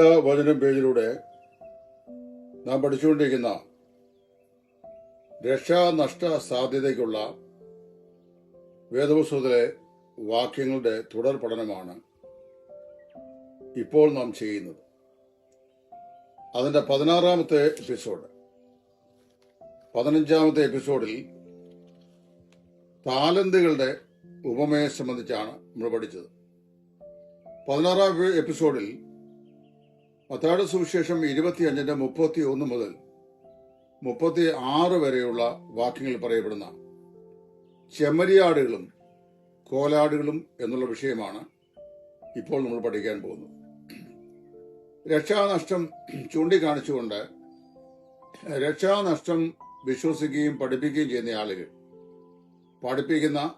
നല്ല വചനം പേജിലൂടെ നാം പഠിച്ചുകൊണ്ടിരിക്കുന്ന രക്ഷാനഷ്ട സാധ്യതയ്ക്കുള്ള വേദപുസ്തകത്തിലെ വാക്യങ്ങളുടെ തുടർ പഠനമാണ് ഇപ്പോൾ നാം ചെയ്യുന്നത്. അതിന്റെ പതിനാറാമത്തെ എപ്പിസോഡ് പതിനഞ്ചാമത്തെ എപ്പിസോഡിൽ താലന്തുകളുടെ ഉപമയെ സംബന്ധിച്ചാണ് നമ്മൾ പഠിച്ചത്. പതിനാറാം എപ്പിസോഡിൽ മത്താട് സുവിശേഷം ഇരുപത്തിയഞ്ചിന്റെ മുപ്പത്തി ഒന്ന് മുതൽ മുപ്പത്തി ആറ് വരെയുള്ള വാക്യങ്ങൾ പറയപ്പെടുന്ന ചെമ്മരിയാടുകളും കോലാടുകളും എന്നുള്ള വിഷയമാണ് ഇപ്പോൾ നമ്മൾ പഠിക്കാൻ പോകുന്നത്. രക്ഷാനഷ്ടം ചൂണ്ടിക്കാണിച്ചുകൊണ്ട് രക്ഷാനഷ്ടം വിശ്വസിക്കുകയും പഠിപ്പിക്കുകയും ചെയ്യുന്ന ആളുകൾ പഠിപ്പിക്കുന്ന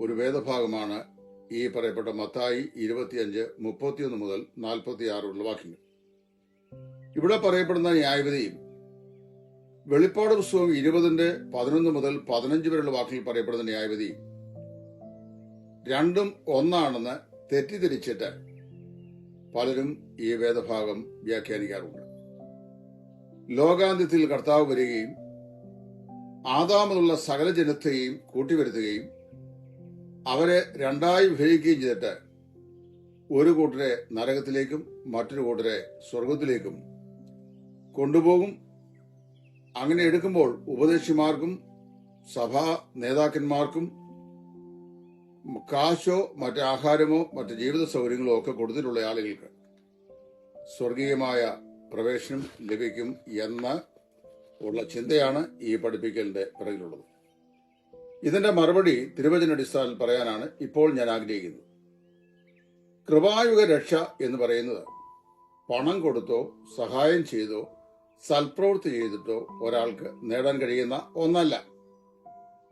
ഒരു വേദഭാഗമാണ് ഈ പറയപ്പെട്ട മത്തായി ഇരുപത്തിയഞ്ച് മുപ്പത്തിയൊന്ന് മുതൽ നാൽപ്പത്തി ആറുള്ള വാക്യങ്ങൾ. ഇവിടെ പറയപ്പെടുന്ന ന്യായവിധിയും വെളിപ്പാട് പുസ്തകം ഇരുപതിന്റെ പതിനൊന്ന് മുതൽ പതിനഞ്ച് വരെയുള്ള വാക്കിൽ പറയപ്പെടുന്ന ന്യായവിധിയും രണ്ടും ഒന്നാണെന്ന് തെറ്റിദ്ധരിച്ചിട്ട് പലരും ഈ വേദഭാഗം വ്യാഖ്യാനിക്കാറുണ്ട്. ലോകാന്ത്യത്തിൽ കർത്താവ് വരികയും ആദാമതുള്ള സകല ജനത്തെയും കൂട്ടിവരുത്തുകയും അവരെ രണ്ടായി വിഭജിക്കുകയും ചെയ്തിട്ട് ഒരു കൂട്ടരെ നരകത്തിലേക്കും മറ്റൊരു കൂട്ടരെ സ്വർഗത്തിലേക്കും കൊണ്ടുപോകും. അങ്ങനെ എടുക്കുമ്പോൾ ഉപദേശിമാർക്കും സഭാ നേതാക്കന്മാർക്കും കാശോ മറ്റ് ആഹാരമോ മറ്റ് ജീവിത സൗകര്യങ്ങളോ ഒക്കെ കൊടുത്തിട്ടുള്ള ആളുകൾക്ക് സ്വർഗീയമായ പ്രവേശനം ലഭിക്കും എന്ന ഉള്ള ചിന്തയാണ് ഈ പഠിപ്പിക്കലിന്റെ പിറകിലുള്ളത്. ഇതിന്റെ മറുപടി തിരുവചന അടിസ്ഥാനത്തിൽ പറയാനാണ് ഇപ്പോൾ ഞാൻ ആഗ്രഹിക്കുന്നത്. കൃപായുഗ രക്ഷ എന്ന് പറയുന്നത് പണം കൊടുത്തോ സഹായം ചെയ്തോ സൽപ്രവൃത്തി ചെയ്തിട്ടോ ഒരാൾക്ക് നേടാൻ കഴിയുന്ന ഒന്നല്ല.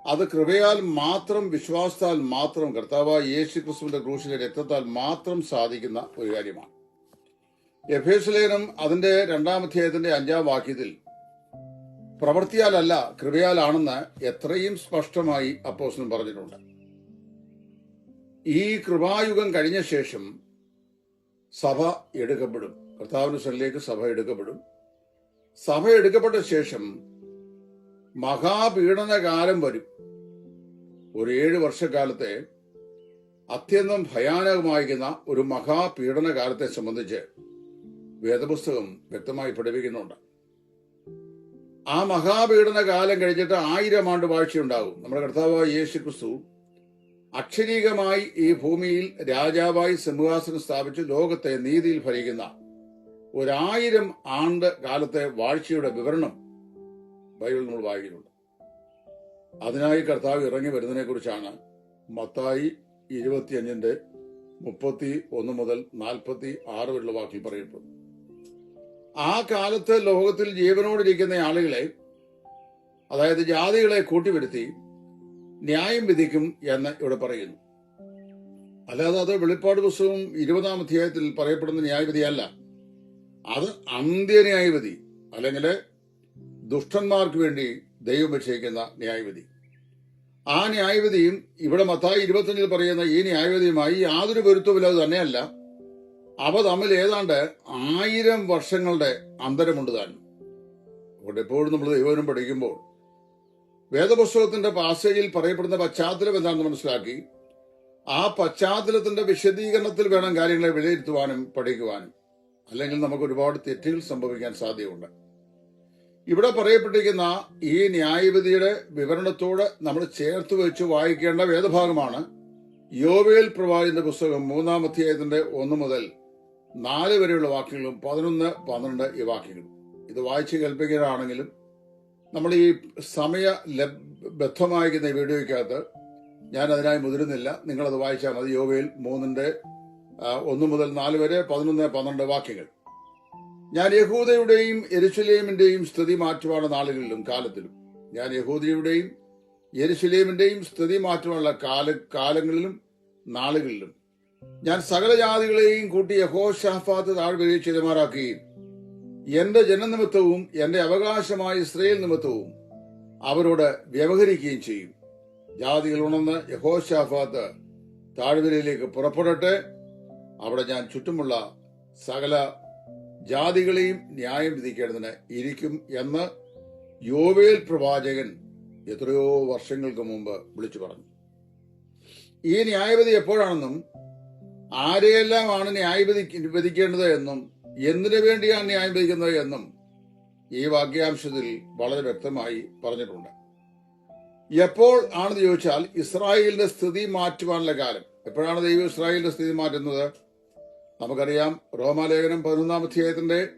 അത് കൃപയാൽ മാത്രം വിശ്വാസത്താൽ മാത്രം കർത്താവ് യേശു ക്രിസ്തുവിന്റെ ക്രൂശിലെ രക്തത്താൽ മാത്രം സാധിക്കുന്ന ഒരു കാര്യമാണ്. എഫേസ് ലേഖനം അതിന്റെ രണ്ടാം അധ്യായത്തിന്റെ അഞ്ചാം വാക്യത്തിൽ പ്രവൃത്തിയാലല്ല കൃപയാലാണെന്ന് എത്രയും സ്പഷ്ടമായി അപ്പോസ്തലൻ പറഞ്ഞിട്ടുണ്ട്. ഈ കൃപായുഗം കഴിഞ്ഞ ശേഷം സഭ എടുക്കപ്പെടും. കർത്താവിനുസരിലേക്ക് സഭ എടുക്കപ്പെടും. സഭ എടുക്കപ്പെട്ട ശേഷം മഹാപീഡനകാലം വരും. ഒരു ഏഴ് വർഷക്കാലത്തെ അത്യന്തം ഭയാനകമായിരിക്കുന്ന ഒരു മഹാപീഡനകാലത്തെ സംബന്ധിച്ച് വേദപുസ്തകം വ്യക്തമായി പഠിപ്പിക്കുന്നുണ്ട്. ആ മഹാപീഡന കാലം കഴിഞ്ഞിട്ട് ആയിരം ആണ്ട് വാഴ്ചയുണ്ടാകും. നമ്മുടെ കർത്താവായ യേശു ക്രിസ്തു അക്ഷരീകമായി ഈ ഭൂമിയിൽ രാജാവായി സിംഹാസനം സ്ഥാപിച്ച് ലോകത്തെ നീതിയിൽ ഭരിക്കുന്ന ഒരായിരം ആണ്ട് കാലത്തെ വാഴ്ചയുടെ വിവരണം ബൈബിൾ നമ്മൾ വായിക്കുന്നുണ്ട്. അതിനായി കർത്താവ് ഇറങ്ങി വരുന്നതിനെ കുറിച്ചാണ് മത്തായി ഇരുപത്തിയഞ്ചിന്റെ മുപ്പത്തി ഒന്ന് മുതൽ നാൽപ്പത്തി ആറ് വരെയുള്ള വാക്കിൽ പറയപ്പെടുന്നു ആ കാലത്ത് ലോകത്തിൽ ജീവനോടിരിക്കുന്ന ആളുകളെ അതായത് ജാതികളെ കൂട്ടിവരുത്തി ന്യായം വിധിക്കും എന്ന് ഇവിടെ പറയുന്നു. അല്ലാതെ അത് വെളിപ്പാട് പുസ്തകം ഇരുപതാം അധ്യായത്തിൽ പറയപ്പെടുന്ന ന്യായവിധി അല്ല അത് അന്ത്യന്യായവിധി അല്ലെങ്കിൽ ദുഷ്ടന്മാർക്ക് വേണ്ടി ദൈവം വെച്ചേക്കുന്ന ന്യായവിധി. ആ ന്യായവിധിയും ഇവിടെ മത്തായി ഇരുപത്തഞ്ചിൽ പറയുന്ന ഈ ന്യായവിധിയുമായി യാതൊരു പൊരുത്തമില്ലാതെ തന്നെയല്ല. അവ തമ്മിൽ ഏതാണ്ട് ആയിരം വർഷങ്ങളുടെ അന്തരമുണ്ട് താൻ. അതുകൊണ്ട് എപ്പോഴും നമ്മൾ ദൈവനം പഠിക്കുമ്പോൾ വേദപുസ്തകത്തിന്റെ പാസേജിൽ പറയപ്പെടുന്ന പശ്ചാത്തലം എന്താണെന്ന് മനസ്സിലാക്കി. ആ പശ്ചാത്തലത്തിന്റെ വിശദീകരണത്തിൽ വേണം കാര്യങ്ങളെ വിലയിരുത്തുവാനും പഠിക്കുവാനും. അല്ലെങ്കിൽ നമുക്ക് ഒരുപാട് തെറ്റുകൾ സംഭവിക്കാൻ സാധ്യതയുണ്ട്. ഇവിടെ പറയപ്പെട്ടിരിക്കുന്ന ഈ ന്യായവിധിയുടെ വിവരണത്തോട് നമ്മൾ ചേർത്ത് വെച്ച് വായിക്കേണ്ട വേദഭാഗമാണ് യോവേൽ പ്രവാചന്റെ പുസ്തകം മൂന്നാം അധ്യായത്തിന്റെ ഒന്ന് മുതൽ നാല് വരെയുള്ള വാക്യങ്ങളും പതിനൊന്ന് പന്ത്രണ്ട് ഈ വാക്യങ്ങളും. ഇത് വായിച്ച് കേൾപ്പിക്കുകയാണെങ്കിലും നമ്മൾ ഈ സമയ ബദ്ധമായിരിക്കുന്ന വീഡിയോയ്ക്കകത്ത് ഞാൻ അതിനായി മുതിരുന്നില്ല. നിങ്ങളത് വായിച്ചാൽ മതി. യോഗയിൽ മൂന്നിന്റെ ഒന്ന് മുതൽ നാല് വരെ പതിനൊന്ന് പന്ത്രണ്ട് വാക്യങ്ങൾ. ഞാൻ യഹൂദയുടെയും എരുസലേമിന്റെയും സ്ഥിതി മാറ്റുവാണ് നാളുകളിലും കാലത്തിലും ഞാൻ യഹൂദയുടെയും എരിശുലേമിന്റെയും സ്ഥിതി മാറ്റുവാനുള്ള കാല കാലങ്ങളിലും നാളുകളിലും ഞാൻ സകല ജാതികളെയും കൂട്ടി യഹോഷാഫാത്ത് താഴ്വരയിൽ ചെയ്തുമാറാക്കി എന്റെ ജനനിമിത്തവും എന്റെ അവകാശമായ ഇസ്രയേൽ നിമിത്തവും അവരോട് വ്യവഹരിക്കുകയും ചെയ്യും. ജാതികൾ ഉണർന്ന് യഹോഷാഫാത്ത് താഴ്വരയിലേക്ക് പുറപ്പെടട്ടെ. അവിടെ ഞാൻ ചുറ്റുമുള്ള സകല ജാതികളെയും ന്യായം വിധിക്കേണ്ടതിന് ഇരിക്കും എന്ന് യോവേൽ പ്രവാചകൻ എത്രയോ വർഷങ്ങൾക്ക് മുമ്പ് വിളിച്ചു പറഞ്ഞു. ഈ ന്യായവിധി എപ്പോഴാണെന്നും ആരെയെല്ലാമാണ് ന്യായവിധി വിധിക്കേണ്ടത് എന്നും എന്തിനു വേണ്ടിയാണ് ന്യായം വിധിക്കുന്നത് എന്നും ഈ വാക്യാംശത്തിൽ വളരെ വ്യക്തമായി പറഞ്ഞിട്ടുണ്ട്. എപ്പോൾ ആണെന്ന് ചോദിച്ചാൽ ഇസ്രായേലിന്റെ സ്ഥിതി മാറ്റുവാനുള്ള കാലം. എപ്പോഴാണ് ദൈവം ഇസ്രായേലിന്റെ സ്ഥിതി മാറ്റുന്നത്? നമുക്കറിയാം റോമാലേഖനം പതിനൊന്നാം അധ്യായത്തിന്റെ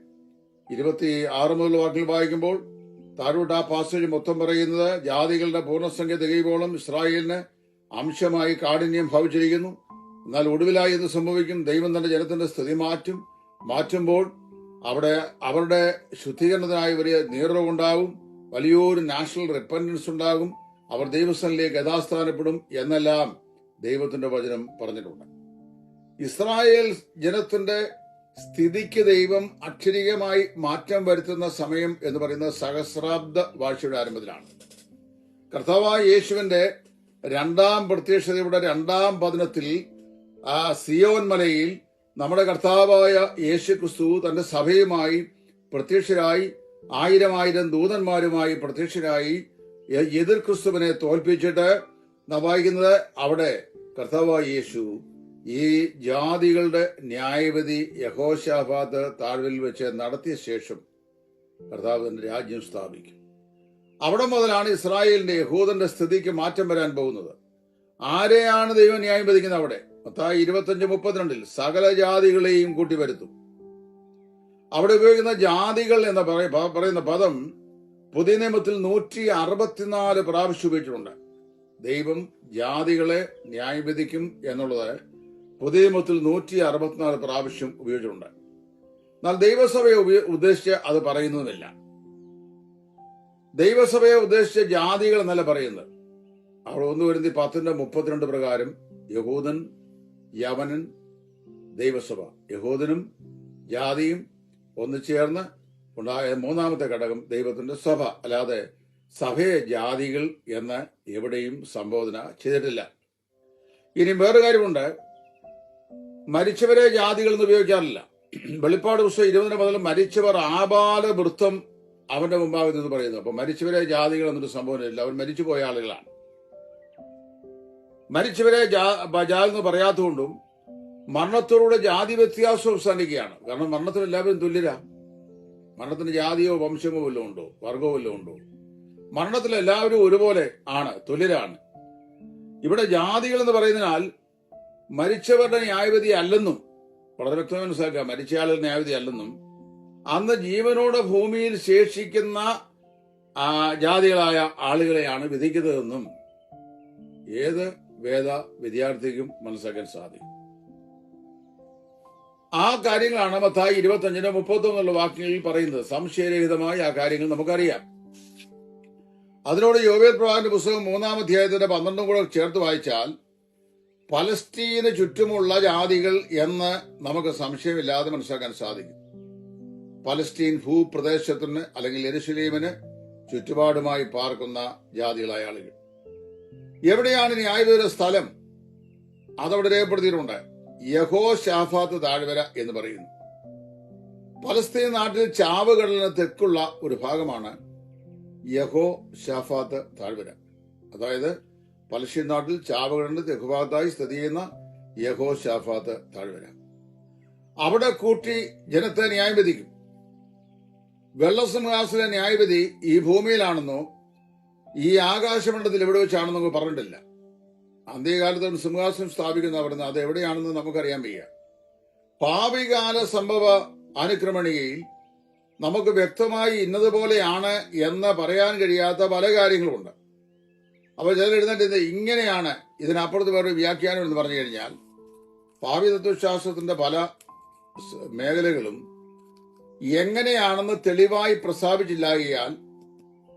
ഇരുപത്തി ആറ് മുതൽ വാക്കിൽ വായിക്കുമ്പോൾ താഴോട്ട് ആ പാസേജ് മൊത്തം പറയുന്നത് ജാതികളുടെ പൂർണസംഖ്യ തികയുമ്പോളും ഇസ്രായേലിന് അംശമായി കാഠിന്യം ഭവിച്ചിരിക്കുന്നു. എന്നാൽ ഒടുവിലായി എന്ന് സംഭവിക്കും? ദൈവം തന്റെ ജനത്തിന്റെ സ്ഥിതി മാറ്റും. മാറ്റുമ്പോൾ അവിടെ അവരുടെ ശുദ്ധീകരണത്തിനായി വലിയ നീറവുണ്ടാകും വലിയൊരു നാഷണൽ റിപ്പൻഡൻസ് ഉണ്ടാകും. അവർ ദൈവസ്ഥനിലേക്ക് യഥാസ്ഥാനപ്പെടും എന്നെല്ലാം ദൈവത്തിന്റെ വചനം പറഞ്ഞിട്ടുണ്ട്. ഇസ്രായേൽ ജനത്തിന്റെ സ്ഥിതിക്ക് ദൈവം അക്ഷരികമായി മാറ്റം വരുത്തുന്ന സമയം എന്ന് പറയുന്ന സഹസ്രാബ്ദ വാഴ്ചയുടെ ആരംഭത്തിലാണ്. കർത്താവായ യേശുവിന്റെ രണ്ടാം പ്രത്യക്ഷതയുടെ രണ്ടാം പതിനത്തിൽ ആ സിയോൻ മലയിൽ നമ്മുടെ കർത്താവായ യേശു ക്രിസ്തു തന്റെ സഭയുമായി പ്രത്യക്ഷരായി ആയിരം ആയിരം ദൂതന്മാരുമായി പ്രത്യക്ഷരായി എതിർ ക്രിസ്തുവിനെ തോൽപ്പിച്ചിട്ട് നവായിക്കുന്നത് വായിക്കുന്നത് അവിടെ കർത്താവായ യേശു ഈ ജാതികളുടെ ന്യായവിധി യഹോശാഫാത്ത് താഴ്വിൽ വെച്ച് നടത്തിയ ശേഷം കർത്താവ് തന്റെ രാജ്യം സ്ഥാപിക്കും. അവിടെ മുതലാണ് ഇസ്രായേലിന്റെ യഹൂദന്റെ സ്ഥിതിക്ക് മാറ്റം വരാൻ പോകുന്നത്. ആരെയാണ് ദൈവം ന്യായം വിധിക്കുന്നത് അവിടെ? മത്തായി ഇരുപത്തഞ്ച് മുപ്പത്തിരണ്ടിൽ സകല ജാതികളെയും കൂട്ടി വരുത്തും അവിടെ ഉപയോഗിക്കുന്ന ജാതികൾ എന്ന് പറയ- പറയുന്ന പദം പുതിയ നിയമത്തിൽ നൂറ്റി അറുപത്തിനാല് പ്രാവശ്യം ഉപയോഗിച്ചിട്ടുണ്ട്. ദൈവം ജാതികളെ ന്യായവിധിക്കും എന്നുള്ളത് പുതിയ നിയമത്തിൽ നൂറ്റി അറുപത്തിനാല് പ്രാവശ്യം ഉപയോഗിച്ചിട്ടുണ്ട്. എന്നാൽ ദൈവസഭയെ ഉദ്ദേശിച്ച് അത് പറയുന്നതുമില്ല. ദൈവസഭയെ ഉദ്ദേശിച്ച ജാതികൾ എന്നല്ല പറയുന്നത്. അവിടെ ഒന്ന് വരുന്ന പത്തിന്റെ മുപ്പത്തിരണ്ട് പ്രകാരം യഹൂദൻ യവനൻ ദൈവസഭ യഹൂദനും ജാതിയും ഒന്നു ചേർന്ന് ഉണ്ടായ മൂന്നാമത്തെ ഘടകം ദൈവത്തിന്റെ സഭ. അല്ലാതെ സഭയെ ജാതികൾ എന്ന് എവിടെയും സംബോധന ചെയ്തിട്ടില്ല. ഇനി വേറെ കാര്യമുണ്ട്. മരിച്ചവരെ ജാതികൾ എന്ന് ഉപയോഗിക്കാറില്ല. വെളിപ്പാട് പുസ്തകം ഇരുപതിന് മുതൽ മരിച്ചവർ ആപാല വൃത്തം അവന്റെ മുമ്പാകുന്നു എന്ന് പറയുന്നു. അപ്പൊ മരിച്ചവരെ ജാതികൾ എന്നൊരു ഇല്ല അവർ മരിച്ചുപോയ ആളുകളാണ്. മരിച്ചവരെ ജാ- എന്ന് പറയാത്തതുകൊണ്ടും മരണത്തോടുകൂടെ ജാതി വ്യത്യാസം അവസാനിക്കുകയാണ്. കാരണം മരണത്തിന് എല്ലാവരും തുല്യരാ. മരണത്തിന് ജാതിയോ വംശമോ വല്ലതും ഉണ്ടോ? വർഗമോ വല്ലതും ഉണ്ടോ? മരണത്തിൽ എല്ലാവരും ഒരുപോലെ ആണ് തുല്യരാണ്. ഇവിടെ ജാതികൾ എന്ന് പറയുന്നതിനാൽ മരിച്ചവരുടെ ന്യായവിധി അല്ലെന്നും വളരെ വ്യക്തമായി മനസ്സിലാക്കുക മരിച്ചയാളുടെ ന്യായവിധി അല്ലെന്നും അന്ന് ജീവനോട് ഭൂമിയിൽ ശേഷിക്കുന്ന ജാതികളായ ആളുകളെയാണ് വിധിക്കുന്നതെന്നും. ഏത് വേദ വിദ്യാർത്ഥിക്കും മനസ്സിലാക്കാൻ സാധിക്കും. ആ കാര്യങ്ങളാണ് മത്തായി ഇരുപത്തഞ്ചിന് മുപ്പത്തൊന്നുള്ള വാക്യങ്ങളിൽ പറയുന്നത്. സംശയരഹിതമായി ആ കാര്യങ്ങൾ നമുക്കറിയാം. അതിനോട് യോവേൽ പ്രവാന്റെ പുസ്തകം മൂന്നാം അധ്യായത്തിന്റെ പന്ത്രണ്ടും കൂടെ ചേർത്ത് വായിച്ചാൽ പലസ്തീന് ചുറ്റുമുള്ള ജാതികൾ എന്ന് നമുക്ക് സംശയമില്ലാതെ മനസ്സിലാക്കാൻ സാധിക്കും. പലസ്തീൻ ഭൂപ്രദേശത്തിന് അല്ലെങ്കിൽ എരുസലീമിന് ചുറ്റുപാടുമായി പാർക്കുന്ന ജാതികളായ ആളുകൾ. എവിടെയാണ് ന്യായവിധ സ്ഥലം? അതവിടെ രേഖപ്പെടുത്തിയിട്ടുണ്ട്. യഹോ ഷാഫാത്ത് താഴ്വര എന്ന് പറയുന്നു. പലസ്തീൻ നാട്ടിൽ ചാവുകടലിന് തെക്കുള്ള ഒരു ഭാഗമാണ് യഹോ ഷാഫാത്ത് താഴ്വര. അതായത് പലസ്തീൻ നാട്ടിൽ ചാവുകടലിന് തെക്കുഭാഗത്തായി സ്ഥിതി ചെയ്യുന്ന യഹോ ഷാഫാത്ത് താഴ്വര. അവിടെ കൂട്ടി ജനത്തെ ന്യായം വിധിക്കും വെള്ളസിംഹാസിലെ ന്യായവിധി ഈ ഭൂമിയിലാണെന്നോ ഈ ആകാശമണ്ഡലത്തിൽ എവിടെ വെച്ചാണെന്ന് നമ്മൾ പറഞ്ഞിട്ടില്ല. അന്ത്യകാലത്ത് സിംഹാസനം സ്ഥാപിക്കുന്ന അവിടുന്ന് അത് എവിടെയാണെന്ന് നമുക്കറിയാൻ വയ്യ. പാപികാല സംഭവ അനുക്രമണികയിൽ നമുക്ക് വ്യക്തമായി ഇന്നതുപോലെയാണ് എന്ന് പറയാൻ കഴിയാത്ത പല കാര്യങ്ങളുമുണ്ട്. അപ്പോൾ ചിലർ എഴുന്നേറ്റ് ഇങ്ങനെയാണ് ഇതിനപ്പുറത്ത് വേറെ വ്യാഖ്യാനം എന്ന് പറഞ്ഞു കഴിഞ്ഞാൽ ഭാവി തത്വശാസ്ത്രത്തിന്റെ പല മേഖലകളും എങ്ങനെയാണെന്ന് തെളിവായി പ്രസ്താവിച്ചില്ലാകിയാൽ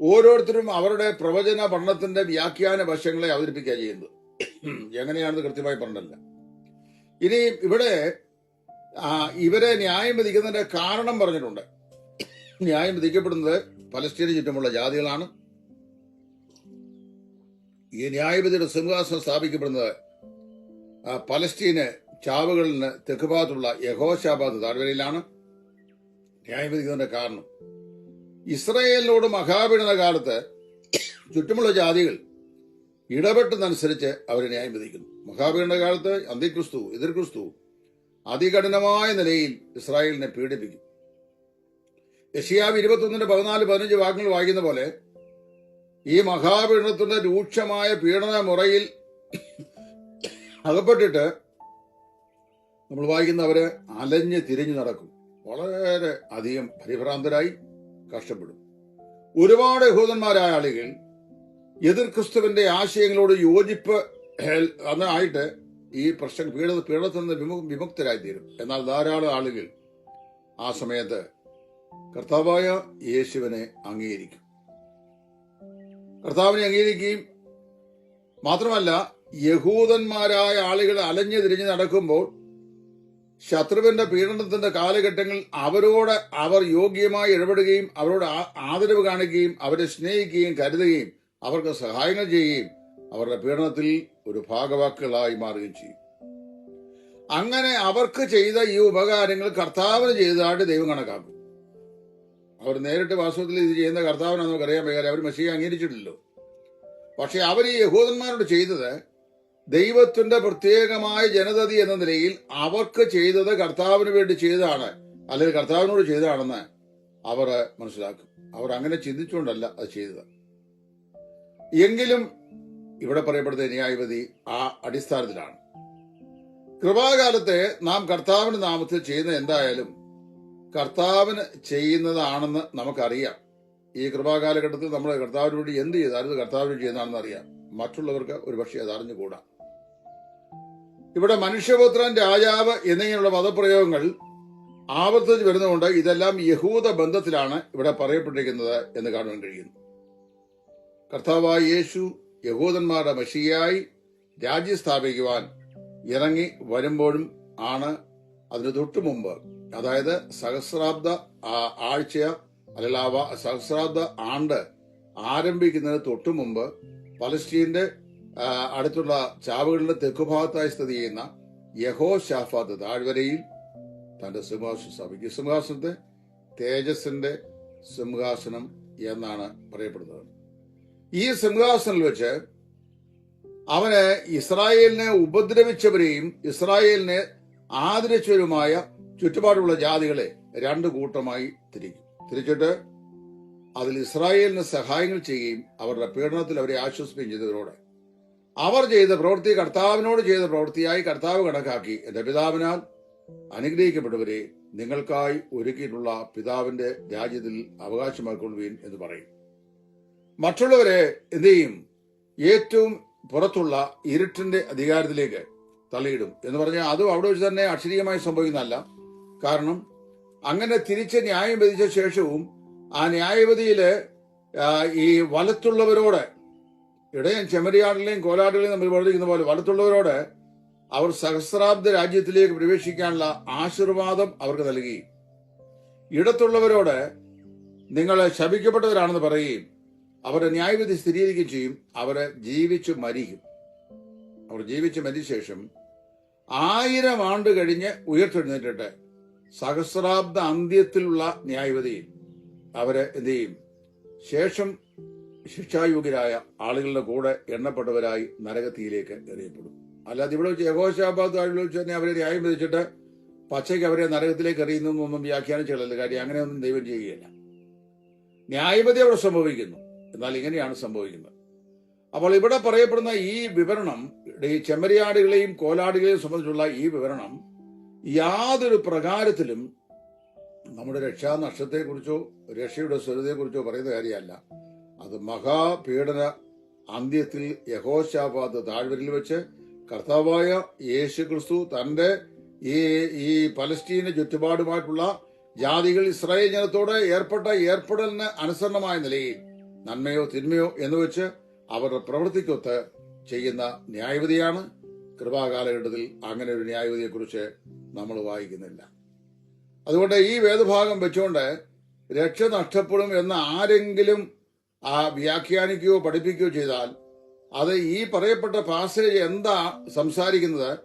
ഓരോരുത്തരും അവരുടെ പ്രവചന പഠനത്തിന്റെ വ്യാഖ്യാന വശങ്ങളെ അവതരിപ്പിക്കുക ചെയ്യുന്നത്. എങ്ങനെയാണെന്ന് കൃത്യമായി പറഞ്ഞില്ല. ഇനി ഇവിടെ ഇവരെ ന്യായം വിധിക്കുന്നതിന്റെ കാരണം പറഞ്ഞിട്ടുണ്ട്. ന്യായം വിധിക്കപ്പെടുന്നത് പലസ്തീന് ചുറ്റുമുള്ള ജാതികളാണ്. ഈ ന്യായവിധിയുടെ സിംഹാസനം സ്ഥാപിക്കപ്പെടുന്നത് പലസ്തീന് ചാവുകളിന് തെക്കുഭാഗത്തുള്ള യഹോശാബാദ് താഴ്വരയിലാണ്. ന്യായം വിധിക്കുന്നതിന്റെ കാരണം ഇസ്രയേലിനോട് മഹാപീഡന കാലത്ത് ചുറ്റുമുള്ള ജാതികൾ ഇടപെട്ടതനുസരിച്ച് അവരെ ന്യായം വിധിക്കുന്നു. മഹാപീഡന കാലത്ത് അന്തിക്രിസ്തു എതിർ ക്രിസ്തു അതികഠിനമായ നിലയിൽ ഇസ്രായേലിനെ പീഡിപ്പിക്കും. യഷിയാവ് ഇരുപത്തൊന്നിന്റെ പതിനാല് പതിനഞ്ച് വാക്യങ്ങൾ വായിക്കുന്ന പോലെ ഈ മഹാപീഡനത്തിന്റെ രൂക്ഷമായ പീഡന മുറയിൽ അകപ്പെട്ടിട്ട് നമ്മൾ വായിക്കുന്നവര് അലഞ്ഞ് തിരിഞ്ഞു നടക്കും. വളരെ അധികം പരിഭ്രാന്തരായി. കഷ്ടപ്പെടും. ഒരുപാട് യഹൂദന്മാരായ ആളുകൾ എതിർ ക്രിസ്തുവിന്റെ ആശയങ്ങളോട് യോജിപ്പ് അതായിട്ട് ഈ പ്രശ്നം പീഡ പീഡനത്തിൽ നിന്ന് വിമു വിമുക്തരായി തീരും എന്നാൽ ധാരാളം ആളുകൾ ആ സമയത്ത് കർത്താവായ യേശുവിനെ അംഗീകരിക്കും. കർത്താവിനെ അംഗീകരിക്കുകയും മാത്രമല്ല യഹൂദന്മാരായ ആളുകൾ അലഞ്ഞു തിരിഞ്ഞ് നടക്കുമ്പോൾ ശത്രുവിന്റെ പീഡനത്തിന്റെ കാലഘട്ടങ്ങളിൽ അവരോട് അവർ യോഗ്യമായി ഇടപെടുകയും അവരോട് ആദരവ് കാണിക്കുകയും അവരെ സ്നേഹിക്കുകയും കരുതുകയും അവർക്ക് സഹായങ്ങൾ ചെയ്യുകയും അവരുടെ പീഡനത്തിൽ ഒരു ഭാഗവാക്കുകളായി മാറുകയും ചെയ്യും. അങ്ങനെ അവർക്ക് ചെയ്ത ഈ ഉപകാരങ്ങൾ കർത്താവിന് ചെയ്തതായിട്ട് ദൈവം കണക്കാക്കും. അവർ നേരിട്ട് വാസ്തവത്തിൽ ഇത് ചെയ്യുന്ന കർത്താവിനാണെന്ന് നമുക്കറിയാൻ വയ്യാതെ അവർ മെസ്സിയെ അംഗീകരിച്ചിട്ടില്ലല്ലോ. പക്ഷെ അവർ ഈ യഹൂദന്മാരോട് ചെയ്തത് ദൈവത്തിന്റെ പ്രത്യേകമായ ജനതതി എന്ന നിലയിൽ അവർക്ക് ചെയ്തത് കർത്താവിന് വേണ്ടി ചെയ്തതാണ്. അല്ലെങ്കിൽ കർത്താവിനോട് ചെയ്തതാണെന്ന് അവർ മനസ്സിലാക്കും. അവർ അങ്ങനെ ചിന്തിച്ചുകൊണ്ടല്ല അത് ചെയ്തത്. എങ്കിലും ഇവിടെ പറയപ്പെടുന്ന ന്യായവതി ആ അടിസ്ഥാനത്തിലാണ്. കൃപാകാലത്തെ നാം കർത്താവിന്റെ നാമത്തിൽ ചെയ്യുന്ന എന്തായാലും കർത്താവിന് ചെയ്യുന്നതാണെന്ന് നമുക്കറിയാം. ഈ കൃപാകാലഘട്ടത്തിൽ നമ്മൾ കർത്താവിന് വേണ്ടി എന്ത് ചെയ്താലും കർത്താവിന് ചെയ്യുന്നതാണെന്ന് അറിയാം. മറ്റുള്ളവർക്ക് ഒരു പക്ഷേ അത് അറിഞ്ഞുകൂടാ ഇവിടെ മനുഷ്യപുത്രൻ രാജാവ് എന്നിങ്ങനെയുള്ള പദപ്രയോഗങ്ങൾ ആവർത്തിച്ച് വരുന്നതുകൊണ്ട് ഇതെല്ലാം യഹൂദ ബന്ധത്തിലാണ് ഇവിടെ പറയപ്പെട്ടിരിക്കുന്നത് എന്ന് കാണുവാൻ കഴിയുന്നു. കർത്താവായ യേശു യഹൂദന്മാരുടെ മഷിയായി രാജ്യം സ്ഥാപിക്കുവാൻ ഇറങ്ങി വരുമ്പോഴും ആണ് അതിന് തൊട്ടു മുമ്പ്. അതായത് സഹസ്രാബ്ദ ആഴ്ച അല്ലെങ്കിൽ സഹസ്രാബ്ദ ആണ്ട് ആരംഭിക്കുന്നതിന് തൊട്ടു മുമ്പ് പലസ്തീന്റെ ആ, അടുത്തുള്ള ചാവുകളുടെ തെക്കുഭാഗത്തായി സ്ഥിതി ചെയ്യുന്ന യഹോ ഷാഫാത്ത് താഴ്വരയിൽ തന്റെ സിംഹാസനം സ്ഥാപിക്കും സിംഹാസനത്തെ തേജസിന്റെ സിംഹാസനം എന്നാണ് പറയപ്പെടുന്നത്. ഈ സിംഹാസനിൽ വെച്ച് അവന് ഇസ്രായേലിനെ ഉപദ്രവിച്ചവരെയും ഇസ്രായേലിനെ ആദരിച്ചവരുമായ ചുറ്റുപാടുള്ള ജാതികളെ രണ്ട് കൂട്ടമായി തിരിക്കും. തിരിച്ചിട്ട് അതിൽ ഇസ്രായേലിന് സഹായങ്ങൾ ചെയ്യുകയും അവരുടെ പീഡനത്തിൽ അവരെ ആശ്വസിപ്പിക്കുകയും ചെയ്തവരോട് അവർ ചെയ്ത പ്രവൃത്തി കർത്താവിനോട് ചെയ്ത പ്രവൃത്തിയായി കർത്താവ് കണക്കാക്കി. എന്റെ പിതാവിനാൽ അനുഗ്രഹിക്കപ്പെട്ടവരെ നിങ്ങൾക്കായി ഒരുക്കിയിട്ടുള്ള പിതാവിന്റെ രാജ്യത്തിൽ അവകാശമാക്കൊള്ളുവീൻ എന്ന് പറയും. മറ്റുള്ളവരെ എന്ത് ചെയ്യും? ഏറ്റവും പുറത്തുള്ള ഇരുട്ടിന്റെ അധികാരത്തിലേക്ക് തള്ളിയിടും എന്ന് പറഞ്ഞാൽ അതും അവിടെ വെച്ച് തന്നെ അക്ഷരീയമായി സംഭവിക്കുന്നതല്ല. കാരണം അങ്ങനെ തിരിച്ച് ന്യായം വിധിച്ച ശേഷവും ആ ന്യായവിധിയിൽ ഈ വലത്തുള്ളവരോട് ഇടയൻ ചെമ്മരിയാടിലെയും കോലാടുകളെയും നമ്മൾ വർദ്ധിക്കുന്ന പോലെ വലത്തുള്ളവരോട് അവർ സഹസ്രാബ്ദ രാജ്യത്തിലേക്ക് പ്രവേശിക്കാനുള്ള ആശീർവാദം അവർക്ക് നൽകി. ഇടത്തുള്ളവരോട് നിങ്ങൾ ശപിക്കപ്പെട്ടവരാണെന്ന് പറയുകയും അവരുടെ ന്യായവിധി സ്ഥിരീകരിക്കുകയും ചെയ്യും. അവരെ ജീവിച്ചു മരിക്കും. അവർ ജീവിച്ച് മരിച്ച ശേഷം ആയിരം ആണ്ട് കഴിഞ്ഞ് ഉയർത്തെഴുന്നേറ്റിട്ട് സഹസ്രാബ്ദ അന്ത്യത്തിലുള്ള ന്യായവതി അവരെ എന്ത് ചെയ്യും? ശേഷം ശിക്ഷായോഗ്യരായ ആളുകളുടെ കൂടെ എണ്ണപ്പെട്ടവരായി നരകത്തിയിലേക്ക് എറിയപ്പെടും. അല്ലാതെ ഇവിടെ വെച്ച് യഹോശാബാദ് താഴ്വര വെച്ച് തന്നെ അവരെ ന്യായം വിധിച്ചിട്ട് പച്ചയ്ക്ക് അവരെ നരകത്തിലേക്ക് എറിയുന്നൊന്നും വ്യാഖ്യാനിച്ചുകളല്ല കാര്യം അങ്ങനെയൊന്നും ദൈവം ചെയ്യുകയില്ല. ന്യായപതി അവിടെ സംഭവിക്കുന്നു. എന്നാൽ ഇങ്ങനെയാണ് സംഭവിക്കുന്നത്. അപ്പോൾ ഇവിടെ പറയപ്പെടുന്ന ഈ വിവരണം ഈ ചെമ്മരിയാടുകളെയും കോലാടുകളെയും സംബന്ധിച്ചുള്ള ഈ വിവരണം യാതൊരു പ്രകാരത്തിലും നമ്മുടെ രക്ഷാനഷ്ടത്തെക്കുറിച്ചോ രക്ഷയുടെ സ്വരതയെക്കുറിച്ചോ പറയുന്ന കാര്യമല്ല. അത് മഹാപീഡന അന്ത്യത്തിൽ യഹോശാബാദ് താഴ്വരയിൽ വെച്ച് കർത്താവായ യേശു ക്രിസ്തു തന്റെ ഈ ഈ പലസ്തീന് ചുറ്റുപാടുമായിട്ടുള്ള ജാതികൾ ഇസ്രായേൽ ജനത്തോട് ഏർപ്പെട്ട ഏർപ്പെടലിന് അനുസരണമായ നിലയിൽ നന്മയോ തിന്മയോ എന്ന് വെച്ച് അവരുടെ പ്രവൃത്തിക്കൊത്ത് ചെയ്യുന്ന ന്യായവിധിയാണ്. കൃപാകാലഘട്ടത്തിൽ അങ്ങനെ ഒരു ന്യായവിധിയെക്കുറിച്ച് നമ്മൾ വായിക്കുന്നില്ല. അതുകൊണ്ട് ഈ വേദഭാഗം വെച്ചുകൊണ്ട് രക്ഷ നഷ്ടപ്പെടും എന്ന് ആരെങ്കിലും ആ വ്യാഖ്യാനിക്കുകയോ പഠിപ്പിക്കുകയോ ചെയ്താൽ അത് ഈ പറയപ്പെട്ട പാസേജ് എന്താ സംസാരിക്കുന്നത്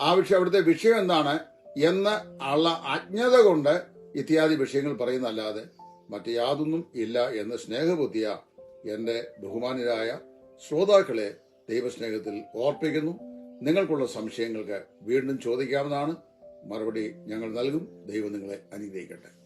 ആ വിഷയം അവിടുത്തെ വിഷയം എന്താണ് എന്ന് ഉള്ള അജ്ഞത കൊണ്ട് ഇത്യാദി വിഷയങ്ങൾ പറയുന്നല്ലാതെ മറ്റു യാതൊന്നും ഇല്ല എന്ന് സ്നേഹബുദ്ധിയ എന്റെ ബഹുമാനരായ ശ്രോതാക്കളെ ദൈവസ്നേഹത്തിൽ ഓർപ്പിക്കുന്നു. നിങ്ങൾക്കുള്ള സംശയങ്ങൾക്ക് വീണ്ടും ചോദിക്കാവുന്നതാണ്. മറുപടി ഞങ്ങൾ നൽകും. ദൈവം നിങ്ങളെ അനുഗ്രഹിക്കട്ടെ.